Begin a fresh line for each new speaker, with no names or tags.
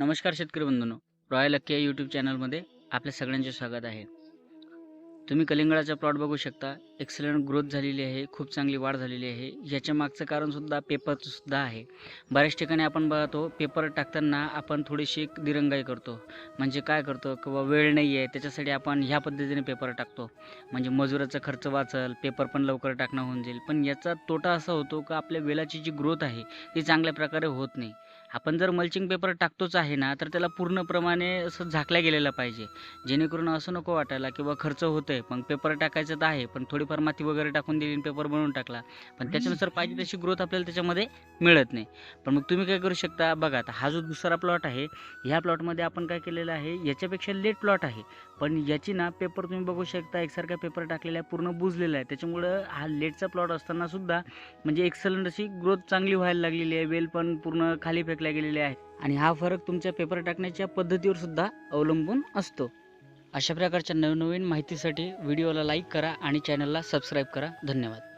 नमस्कार शेतकरी बंधूंनो. रॉयल अक्की या यूट्यूब चॅनलमध्ये आपल्या सगळ्यांचे स्वागत आहे. तुम्ही कलिंगडाचा प्लॉट बघू शकता. एक्सलंट ग्रोथ झालेली आहे. खूप चांगली वाढ झालेली आहे. याच्या मागचं कारणसुद्धा पेपरचंसुद्धा आहे. बऱ्याच ठिकाणी आपण बघतो पेपर टाकताना आपण थोडीशी दिरंगाई करतो. म्हणजे काय करतो? किंवा वेळ नाही आहे त्याच्यासाठी आपण ह्या पद्धतीने पेपर टाकतो. म्हणजे मजुराचा खर्च वाचल पेपर पण लवकर टाकणं होऊन जाईल. पण याचा तोटा असा होतो का आपल्या वेलाची जी ग्रोथ आहे ती चांगल्या प्रकारे होत नाही. आपण जर मल्चिंग पेपर टाकतोच आहे ना तर त्याला पूर्णप्रमाणे असं झाकल्या गेलेलं पाहिजे. जेणेकरून असं नको वाटायला किंवा खर्च होतं आहे पण पेपर टाकायचं तर आहे पण थोडीफार माती वगैरे टाकून दिली पेपर बनवून टाकला पण त्याच्यानुसार पाहिजे तशी ग्रोथ आपल्याला त्याच्यामध्ये मिळत नाही. पण मग तुम्ही काय करू शकता बघा आता हा जो दुसरा प्लॉट आहे ह्या प्लॉटमध्ये आपण काय केलेलं आहे याच्यापेक्षा लेट प्लॉट आहे. पण याची ना पेपर तुम्ही बघू शकता एकसारखा पेपर टाकलेला आहे पूर्ण बुजलेला आहे. त्याच्यामुळं हा लेटचा प्लॉट असताना सुद्धा म्हणजे एक्सलंट अशी ग्रोथ चांगली व्हायला लागलेली आहे. वेल पण पूर्ण खाली ओळखल्या गेलेले आहे आणि हा फरक तुमच्या पेपर टाकण्याच्या पद्धतीवर सुद्धा अवलंबून असतो. अशा प्रकारच्या नवनवीन माहितीसाठी व्हिडिओला लाईक करा आणि चॅनलला सबस्क्राईब करा. धन्यवाद.